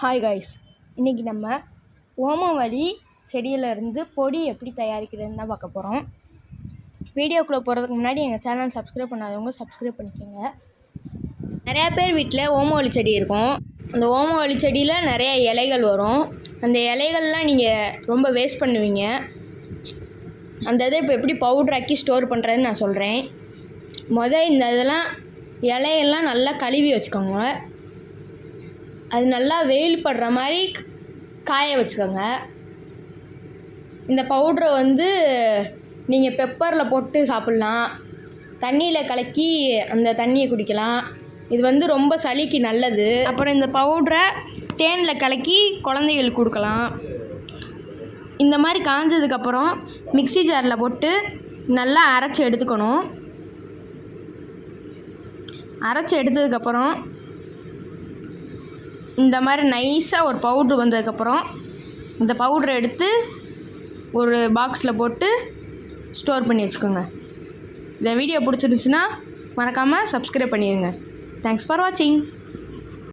Hi guys இன்றைக்கி நம்ம ஓமவழி செடியிலேருந்து பொடி எப்படி தயாரிக்கிறதுன்னு தான் பார்க்க போகிறோம் வீடியோக்குள்ளே போகிறதுக்கு முன்னாடி எங்கள் சேனல் சப்ஸ்கிரைப் பண்ணாதவங்க சப்ஸ்கிரைப் பண்ணிக்கோங்க. நிறையா பேர் வீட்டில் ஓமவழி செடி இருக்கும். அந்த ஓமவழி செடியில் நிறைய இலைகள் வரும். அந்த இலைகள்லாம் நீங்கள் ரொம்ப வேஸ்ட் பண்ணுவீங்க. அந்த இதை இப்போ எப்படி பவுட்ராக்கி ஸ்டோர் பண்ணுறதுன்னு நான் சொல்கிறேன் மொதல் இந்த இதெல்லாம் இலையெல்லாம் நல்லா கழுவி வச்சுக்கோங்க. அது நல்லா வெயில் படுற மாதிரி காய வச்சுக்கோங்க. இந்த பவுட்ரை வந்து நீங்கள் பெப்பரில் போட்டு சாப்பிட்லாம். தண்ணியில் கலக்கி அந்த தண்ணியை குடிக்கலாம். இது வந்து ரொம்ப சளிக்கு நல்லது. அப்புறம் இந்த பவுட்ரை தேனில் கலக்கி குழந்தைகளுக்கு கொடுக்கலாம். இந்த மாதிரி காஞ்சதுக்கப்புறம் மிக்ஸி ஜாரில் போட்டு நல்லா அரைச்சி எடுத்துக்கணும். அரைச்சி எடுத்ததுக்கப்புறம் இந்த மாதிரி நைஸாக ஒரு பவுட்ரு வந்ததுக்கப்புறம் இந்த பவுட்ரை எடுத்து ஒரு பாக்ஸில் போட்டு ஸ்டோர் பண்ணி வச்சுக்கோங்க. இந்த வீடியோ பிடிச்சிருந்துச்சுன்னா மறக்காமல் சப்ஸ்கிரைப் பண்ணிடுங்க தேங்க்ஸ் ஃபார் வாட்சிங்